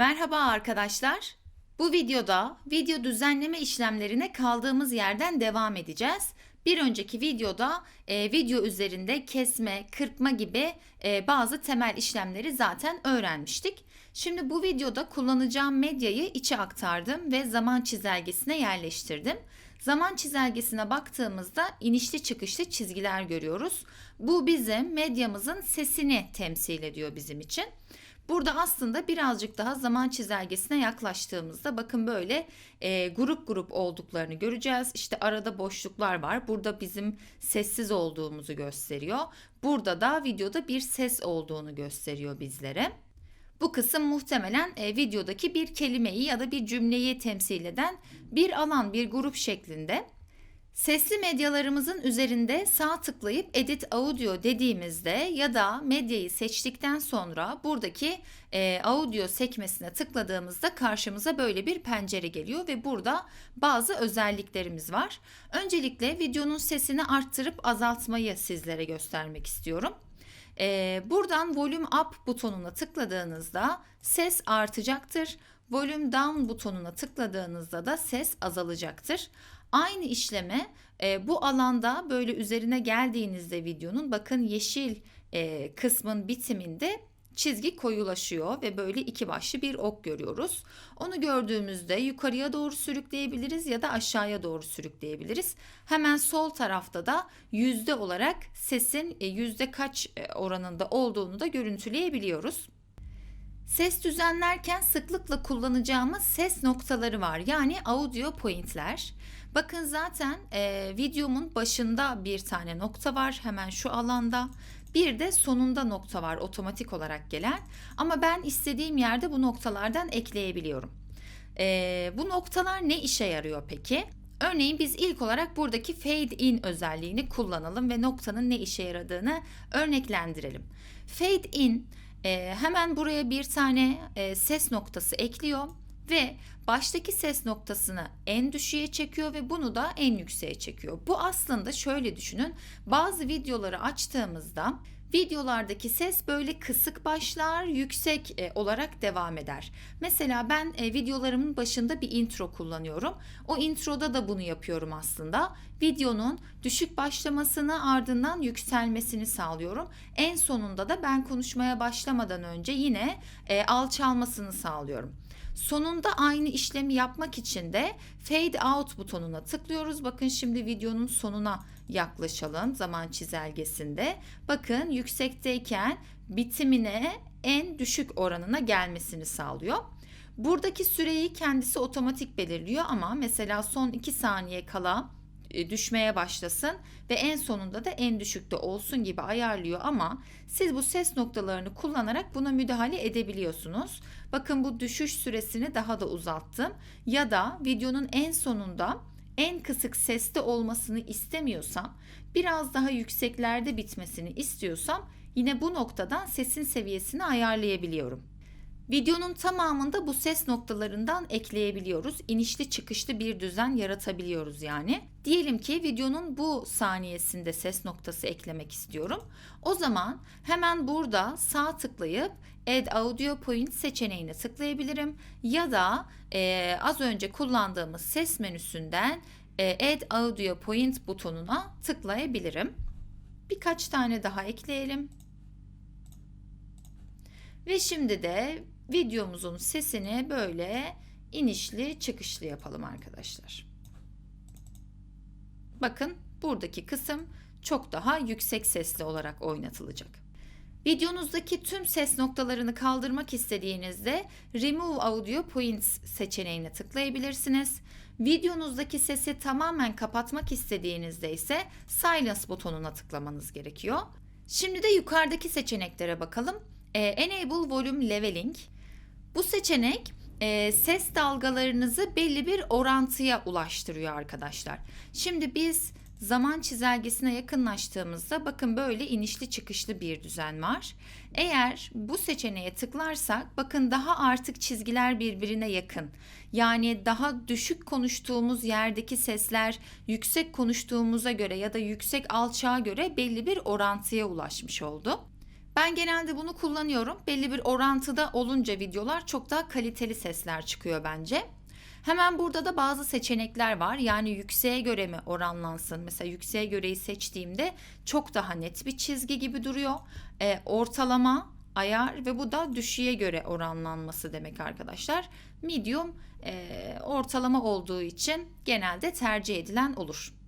Merhaba arkadaşlar. Bu videoda video düzenleme işlemlerine kaldığımız yerden devam edeceğiz. Bir önceki videoda e, video üzerinde kesme, kırpma gibi e, bazı temel işlemleri zaten öğrenmiştik. Şimdi bu videoda kullanacağım medyayı içe aktardım ve zaman çizelgesine yerleştirdim. Zaman çizelgesine baktığımızda inişli çıkışlı çizgiler görüyoruz. Bu bizim medyamızın sesini temsil ediyor bizim için. Burada aslında birazcık daha zaman çizelgesine yaklaştığımızda bakın böyle e, grup grup olduklarını göreceğiz. İşte arada boşluklar var. Burada bizim sessiz olduğumuzu gösteriyor. Burada da videoda bir ses olduğunu gösteriyor bizlere. Bu kısım muhtemelen e, videodaki bir kelimeyi ya da bir cümleyi temsil eden bir alan, bir grup şeklinde. Sesli medyalarımızın üzerinde sağ tıklayıp Edit Audio dediğimizde ya da medyayı seçtikten sonra buradaki e, audio sekmesine tıkladığımızda karşımıza böyle bir pencere geliyor ve burada bazı özelliklerimiz var. Öncelikle videonun sesini arttırıp azaltmayı sizlere göstermek istiyorum. E, buradan Volume Up butonuna tıkladığınızda ses artacaktır. Volume Down butonuna tıkladığınızda da ses azalacaktır. Aynı işleme e, bu alanda böyle üzerine geldiğinizde videonun bakın yeşil e, kısmın bitiminde çizgi koyulaşıyor ve böyle iki başlı bir ok görüyoruz. Onu gördüğümüzde yukarıya doğru sürükleyebiliriz ya da aşağıya doğru sürükleyebiliriz. Hemen sol tarafta da yüzde olarak sesin e, yüzde kaç e, oranında olduğunu da görüntüleyebiliyoruz. Ses düzenlerken sıklıkla kullanacağımız ses noktaları var. Yani audio pointler. Bakın zaten e, videomun başında bir tane nokta var hemen şu alanda. Bir de sonunda nokta var otomatik olarak gelen. Ama ben istediğim yerde bu noktalardan ekleyebiliyorum. E, bu noktalar ne işe yarıyor peki? Örneğin biz ilk olarak buradaki fade in özelliğini kullanalım ve noktanın ne işe yaradığını örneklendirelim. Fade in e, hemen buraya bir tane e, ses noktası ekliyor ve baştaki ses noktasını en düşüğe çekiyor ve bunu da en yükseğe çekiyor. Bu aslında şöyle düşünün. Bazı videoları açtığımızda videolardaki ses böyle kısık başlar, yüksek e, olarak devam eder. Mesela ben e, videolarımın başında bir intro kullanıyorum. O introda da bunu yapıyorum aslında. Videonun düşük başlamasını ardından yükselmesini sağlıyorum. En sonunda da ben konuşmaya başlamadan önce yine e, alçalmasını sağlıyorum. Sonunda aynı işlemi yapmak için de fade out butonuna tıklıyoruz. Bakın şimdi videonun sonuna yaklaşalım zaman çizelgesinde. Bakın yüksekteyken bitimine en düşük oranına gelmesini sağlıyor. Buradaki süreyi kendisi otomatik belirliyor ama mesela son 2 saniye kala e, düşmeye başlasın ve en sonunda da en düşükte olsun gibi ayarlıyor ama siz bu ses noktalarını kullanarak buna müdahale edebiliyorsunuz. Bakın bu düşüş süresini daha da uzattım ya da videonun en sonunda en kısık seste olmasını istemiyorsam, biraz daha yükseklerde bitmesini istiyorsam yine bu noktadan sesin seviyesini ayarlayabiliyorum. Videonun tamamında bu ses noktalarından ekleyebiliyoruz. İnişli çıkışlı bir düzen yaratabiliyoruz yani. Diyelim ki videonun bu saniyesinde ses noktası eklemek istiyorum. O zaman hemen burada sağ tıklayıp Add Audio Point seçeneğine tıklayabilirim. Ya da e, az önce kullandığımız ses menüsünden e, Add Audio Point butonuna tıklayabilirim. Birkaç tane daha ekleyelim. Ve şimdi de videomuzun sesini böyle inişli çıkışlı yapalım arkadaşlar. Bakın buradaki kısım çok daha yüksek sesli olarak oynatılacak. Videonuzdaki tüm ses noktalarını kaldırmak istediğinizde Remove Audio Points seçeneğine tıklayabilirsiniz. Videonuzdaki sesi tamamen kapatmak istediğinizde ise Silence butonuna tıklamanız gerekiyor. Şimdi de yukarıdaki seçeneklere bakalım. Ee, Enable Volume Leveling. Bu seçenek e, ses dalgalarınızı belli bir orantıya ulaştırıyor arkadaşlar. Şimdi biz zaman çizelgesine yakınlaştığımızda bakın böyle inişli çıkışlı bir düzen var. Eğer bu seçeneğe tıklarsak bakın daha artık çizgiler birbirine yakın. Yani daha düşük konuştuğumuz yerdeki sesler yüksek konuştuğumuza göre ya da yüksek alçağa göre belli bir orantıya ulaşmış oldu. Ben genelde bunu kullanıyorum. Belli bir orantıda olunca videolar çok daha kaliteli sesler çıkıyor bence. Hemen burada da bazı seçenekler var. Yani yükseğe göre mi oranlansın? Mesela yükseğe göreyi seçtiğimde çok daha net bir çizgi gibi duruyor. Ee, ortalama, ayar ve bu da düşüğe göre oranlanması demek arkadaşlar. Medium e, ortalama olduğu için genelde tercih edilen olur.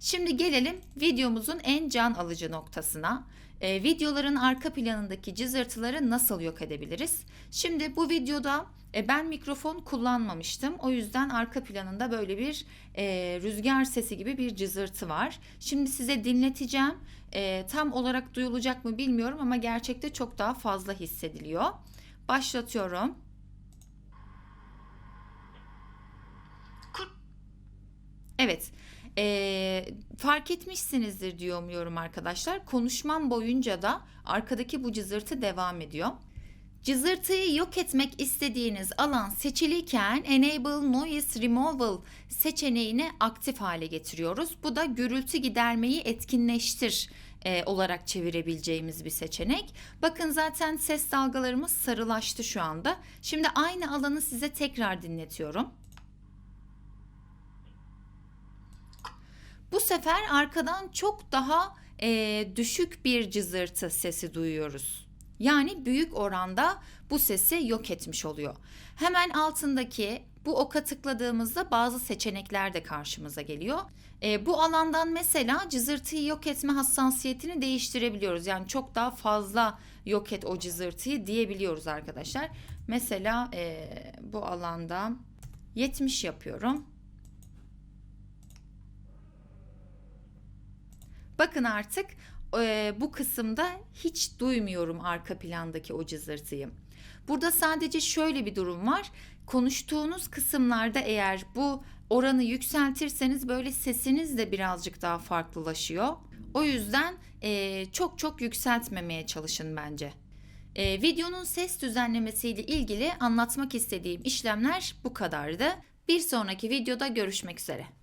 Şimdi gelelim videomuzun en can alıcı noktasına. Ee, videoların arka planındaki cızırtıları nasıl yok edebiliriz? Şimdi bu videoda e, ben mikrofon kullanmamıştım. O yüzden arka planında böyle bir e, rüzgar sesi gibi bir cızırtı var. Şimdi size dinleteceğim. E, tam olarak duyulacak mı bilmiyorum ama gerçekte çok daha fazla hissediliyor. Başlatıyorum. Evet. Ee, fark etmişsinizdir diye umuyorum arkadaşlar. Konuşmam boyunca da arkadaki bu cızırtı devam ediyor. Cızırtıyı yok etmek istediğiniz alan seçiliyken Enable Noise Removal seçeneğini aktif hale getiriyoruz. Bu da gürültü gidermeyi etkinleştir e, olarak çevirebileceğimiz bir seçenek. Bakın zaten ses dalgalarımız sarılaştı şu anda. Şimdi aynı alanı size tekrar dinletiyorum. Bu sefer arkadan çok daha e, düşük bir cızırtı sesi duyuyoruz. Yani büyük oranda bu sesi yok etmiş oluyor. Hemen altındaki bu oka tıkladığımızda bazı seçenekler de karşımıza geliyor. E, bu alandan mesela cızırtıyı yok etme hassasiyetini değiştirebiliyoruz. Yani çok daha fazla yok et o cızırtıyı diyebiliyoruz arkadaşlar. Mesela e, bu alanda 70 yapıyorum. Bakın artık e, bu kısımda hiç duymuyorum arka plandaki o cızırtıyı. Burada sadece şöyle bir durum var. Konuştuğunuz kısımlarda eğer bu oranı yükseltirseniz böyle sesiniz de birazcık daha farklılaşıyor. O yüzden e, çok çok yükseltmemeye çalışın bence. E, videonun ses düzenlemesiyle ilgili anlatmak istediğim işlemler bu kadardı. Bir sonraki videoda görüşmek üzere.